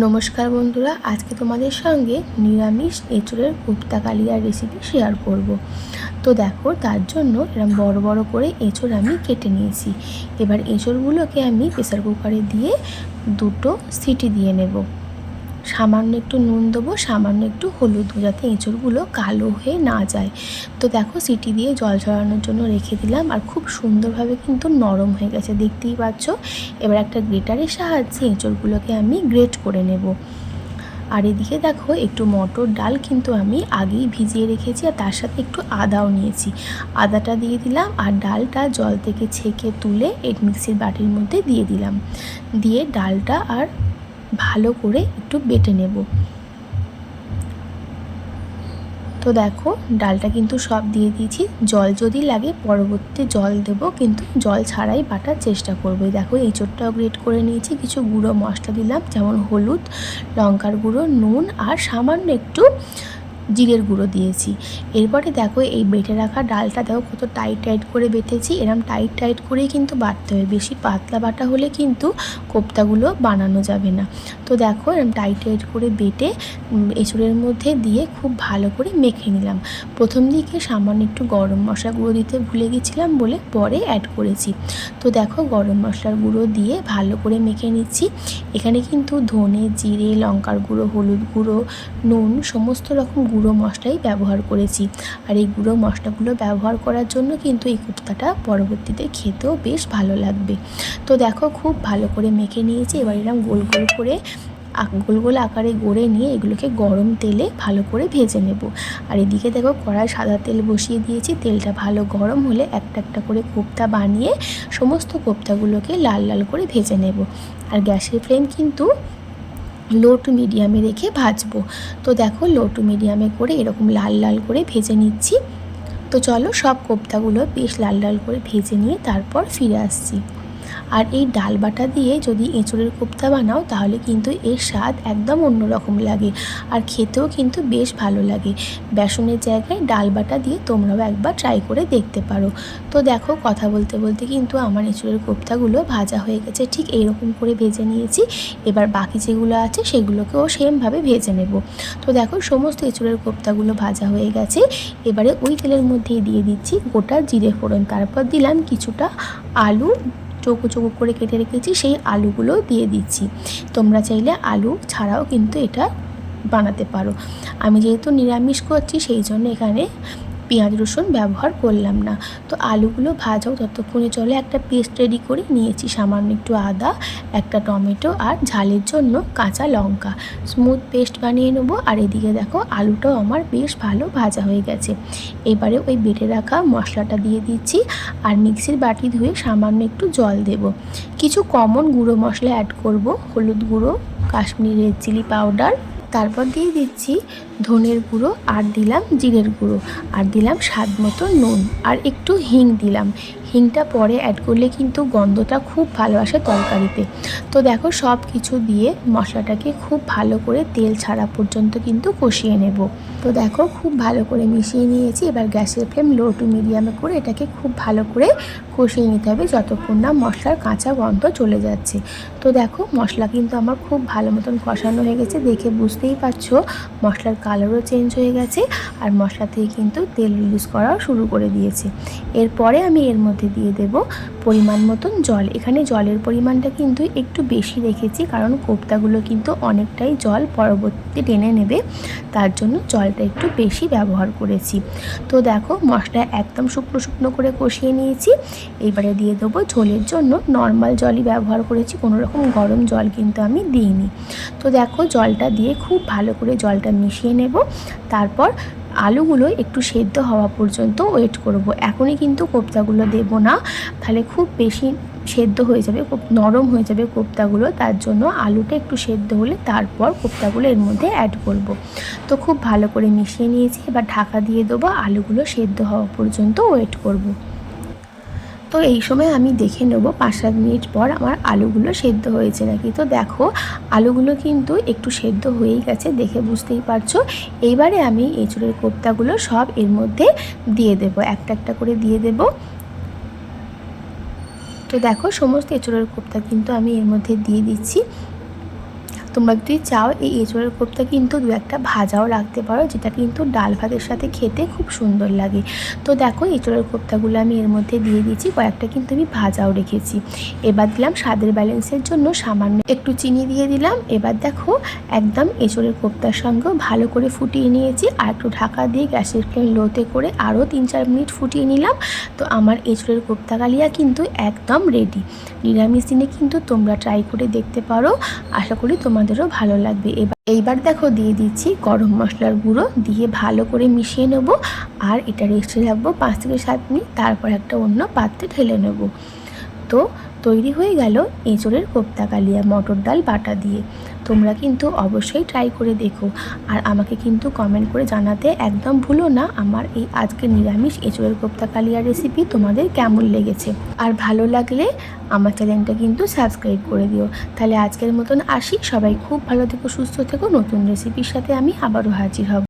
নমস্কার বন্ধুরা, আজকে তোমাদের সঙ্গে নিরামিষ এঁচুড়ের কুপ্তা কালিয়ার রেসিপি শেয়ার করব। তো দেখো, তার জন্য এরকম বড় বড় করে এঁচড় আমি কেটে নিয়েছি এবার এঁচড়গুলোকে আমি প্রেসার কুকারে দিয়ে দুটো সিটি দিয়ে নেব সামান্য একটু নুন দেবো, সামান্য একটু হলুদ যাতে এঁচড়গুলো কালো হয়ে না যায়। তো দেখো, সিটি দিয়ে জল ঝরানোর জন্য রেখে দিলাম, আর খুব সুন্দরভাবে কিন্তু নরম হয়ে গেছে, দেখতেই পাচ্ছ? এবার একটা গ্রেটারের সাহায্যে এঁচড়গুলোকে আমি গ্রেট করে নেব। আর এদিকে দেখো, একটু মটর ডাল কিন্তু আমি আগেই ভিজিয়ে রেখেছি, আর তার সাথে একটু আদাও নিয়েছি। আদাটা দিয়ে দিলাম, আর ডালটা জল থেকে ছেঁকে তুলে এক মিক্সির বাটির মধ্যে দিয়ে দিলাম। দিয়ে ডালটা আর ভালো করে একটু বেটে নেব। তো দেখো, ডালটা কিন্তু সব দিয়ে দিয়েছি। জল যদি লাগে পরবর্তী জল দেব, কিন্তু জল ছাড়াই বাটার চেষ্টা করব। দেখো এই চোটটাও গ্রেট করে নিয়েছি। কিছু গুঁড়ো মশলা দিলাম, যেমন হলুদ, লঙ্কার গুঁড়ো, নুন আর সামান্য একটু জিরের গুঁড়ো দিয়েছি। এরপরে দেখো এই বেটে রাখা ডালটা দেখো কত টাইট টাইট করে বেটেছি। এরম টাইট টাইট করেই কিন্তু বাটতে হবে। বেশি পাতলা বাটা হলে কিন্তু কোপ্তাগুলো বানানো যাবে না। তো দেখো এরম টাইট টাইট করে বেটে এঁচুড়ের মধ্যে দিয়ে খুব ভালো করে মেখে নিলাম। প্রথম দিকে সামান্য একটু গরম মশলা গুঁড়ো দিতে ভুলে গেছিলাম বলে পরে অ্যাড করেছি। তো দেখো গরম মশলার গুঁড়ো দিয়ে ভালো করে মেখে নিচ্ছি। এখানে কিন্তু ধনে, জিরে, লঙ্কার গুঁড়ো, হলুদ গুঁড়ো, নুন, সমস্ত রকম গুঁড়ো মশলাই ব্যবহার করেছি। আর এই গুঁড়ো মশলাগুলো ব্যবহার করার জন্য কিন্তু এই কুপ্তাটা পরবর্তীতে খেতেও বেশ ভালো লাগবে। তো দেখো খুব ভালো করে মেখে নিয়েছি, এবার এরকম গোল গোল করে গোল গোল আকারে গড়ে নিয়ে এগুলোকে গরম তেলে ভালো করে ভেজে নেব। আর এদিকে দেখো কড়াই সাদা তেল বসিয়ে দিয়েছি, তেলটা ভালো গরম হলে একটা একটা করে কোপ্তা বানিয়ে সমস্ত কোপ্তাগুলোকে লাল লাল করে ভেজে নেব। আর গ্যাসের ফ্লেম কিন্তু লো টু মিডিয়ামে রেখে ভাজবো। তো দেখো লো টু মিডিয়ামে করে এরকম লাল লাল করে ভেজে নিচ্ছি। তো চলো সব কোপ্তাগুলো বেশ লাল লাল করে ভেজে নিয়ে তারপর ফিরে আসছি। আর এই ডাল বাটা দিয়ে যদি এঁচড়ের কোপ্তা বানাও, তাহলে কিন্তু এর স্বাদ একদম অন্যরকম লাগে। আর খেতেও কিন্তু বেশ ভালো লাগে। বেসনের জায়গায় ডাল বাটা দিয়ে তোমরাও একবার ট্রাই করে দেখতে পারো। তো দেখো, কথা বলতে বলতে কিন্তু আমার এঁচড়ের কোপ্তাগুলো ভাজা হয়ে গেছে। ঠিক এইরকম করে ভেজে নিয়েছি। এবার বাকি যেগুলো আছে, সেগুলোকেও সেমভাবে ভেজে নেব। তো দেখো, সমস্ত এঁচড়ের কোপ্তাগুলো ভাজা হয়ে গেছে। এবারে ওই তেলের মধ্যেই দিয়ে দিচ্ছি গোটা জিরে ফোড়ন। তারপর দিলাম কিছুটা আলু চৌকো চৌকো করে কেটে রেখেছি, সেই আলুগুলো দিয়ে দিচ্ছি। তোমরা চাইলে আলু ছাড়াও কিন্তু এটা বানাতে পারো। আমি যেহেতু নিরামিষ করছি, সেই জন্য এখানে পেঁয়াজ রসুন ব্যবহার করলাম না। তো আলুগুলো ভাজাও ততক্ষণে চলে, একটা পেস্ট রেডি করে নিয়েছি, সামান্য একটু আদা, একটা টমেটো আর ঝালের জন্য কাঁচা লঙ্কা। স্মুথ পেস্ট বানিয়ে নেব, আর এদিকে দেখো আলুটাও আমার বেশ ভালো ভাজা হয়ে গেছে। এবারে ওই বেটে রাখা মশলাটা দিয়ে দিচ্ছি, আর মিক্সির বাটি ধুয়ে সামান্য একটু জল দেব। কিছু কমন গুঁড়ো মশলা অ্যাড করব, হলুদ গুঁড়ো কাশ্মীরি রেড চিলি পাউডার তারপর দিয়ে দিচ্ছি ধনের গুঁড়ো আর দিলাম জিরের গুঁড়ো। আর দিলাম স্বাদ মতো নুন। আর একটু হিং দিলাম। হিংটা পরে অ্যাড করলে কিন্তু গন্ধটা খুব ভালো আসে তরকারিতে। তো দেখো সব কিছু দিয়ে মশলাটাকে খুব ভালো করে তেল ছাড়া পর্যন্ত কিন্তু কষিয়ে নেব। তো দেখো খুব ভালো করে মিশিয়ে নিয়েছি। এবার গ্যাসের ফ্লেম লো টু মিডিয়ামে করে এটাকে খুব ভালো করে কষিয়ে নিতে হবে যতক্ষণ না মশলার কাঁচা গন্ধ চলে যাচ্ছে। তো দেখো মশলা কিন্তু আমার খুব ভালো মতন কষানো হয়ে গেছে। দেখে বুঝতেই পারছ মশলার কালারও চেঞ্জ হয়ে গেছে আর মশলা থেকে কিন্তু তেল ইউজ করাও শুরু করে দিয়েছে। এরপরে আমি এর মধ্যে দিয়ে দেব পরিমাণ মতন জল। এখানে জলের পরিমাণটা কিন্তু একটু বেশি রেখেছি, কারণ কোপ্তাগুলো কিন্তু অনেকটাই জল পরবর্তী টেনে নেবে। তার জন্য জলটা একটু বেশি ব্যবহার করেছি। তো দেখো, মশলা একদম শুকনো শুকনো করে কষিয়ে নিয়েছি। এবারে দিয়ে দেবো ঝোলের জন্য নর্মাল জলই ব্যবহার করেছি, কোনো রকম গরম জল কিন্তু আমি দিইনি। তো দেখো, জলটা দিয়ে খুব ভালো করে জলটা মিশিয়ে নেব। তারপর আলুগুলো একটু সেদ্ধ হওয়া পর্যন্ত ওয়েট করব। এখনই কিন্তু কোপ্তাগুলো দেব না। তাহলে খুব বেশি সেদ্ধ হয়ে যাবে, খুব নরম হয়ে যাবে কোপ্তাগুলো। তার জন্য আলুটা একটু সেদ্ধ হলে তারপর কোপ্তাগুলো এর মধ্যে অ্যাড করব। তো খুব ভালো করে মিশিয়ে নিয়েছি। এবার ঢাকা দিয়ে দেবো আলুগুলো সেদ্ধ হওয়া পর্যন্ত ওয়েট করব। তো এই সময় আমি দেখে নেব পাঁচ সাত মিনিট পর আমার আলুগুলো সেদ্ধ হয়েছে নাকি। তো দেখো, আলুগুলো কিন্তু একটু সেদ্ধ হয়েই গেছে দেখে বুঝতেই পারছ। এইবারে আমি এঁচুড়ের কোপ্তাগুলো সব এর মধ্যে দিয়ে দেব, একটা একটা করে দিয়ে দেব। তো দেখো, সমস্ত এঁচুড়ের কোপ্তা কিন্তু আমি এর মধ্যে দিয়ে দিচ্ছি। তোমরা যদি চাও, এই এঁচোড়ের কোপ্তা কিন্তু দু একটা ভাজাও রাখতে পারো, যেটা কিন্তু ডাল ভাতের সাথে খেতে খুব সুন্দর লাগে। তো দেখো, এঁচোড়ের কোপ্তাগুলো আমি এর মধ্যে দিয়ে দিয়েছি, কয়েকটা কিন্তু আমি ভাজাও রেখেছি। এবার দিলাম স্বাদের ব্যালেন্সের জন্য সামান্য একটু চিনি দিয়ে দিলাম। এবার দেখো, একদম এঁচোড়ের কোপ্তার সঙ্গেও ভালো করে ফুটিয়ে নিয়েছি, আর একটু ঢাকা দিয়ে গ্যাসের ফ্লেম লোতে করে আরও তিন চার মিনিট ফুটিয়ে নিলাম। তো আমার এঁচোড়ের কোপ্তা কালিয়া কিন্তু একদম রেডি নিরামিষ দিনে কিন্তু তোমরা ট্রাই করে দেখতে পারো। আশা করি তোমাদেরও ভালো লাগবে। এবার, এইবার দেখো দিয়ে দিচ্ছি গরম মশলার গুঁড়ো, দিয়ে ভালো করে মিশিয়ে নেব। আর এটা রেস্টে রাখব পাঁচ থেকে সাত মিনিট, তারপর একটা অন্য পাত্রে ঢেলে নেব। তো তৈরি হয়ে গেল এঁচড়ের কোপ্তা কালিয়া মটর ডাল বাটা দিয়ে। তোমরা কিন্তু অবশ্যই ট্রাই করে দেখো। আর আমাকে কিন্তু কমেন্ট করে জানাতে একদম ভুলো না আমার এই আজকের নিরামিষ এঁচোড়ের কোপ্তা কালিয়া রেসিপি তোমাদের কেমন লেগেছে। আর ভালো লাগলে আমার চ্যানেলটা কিন্তু সাবস্ক্রাইব করে দিও। তাহলে আজকের মতন আসি। সবাই খুব ভালো থেকো, সুস্থ থেকো। নতুন রেসিপির সাথে আমি আবারও হাজির হব।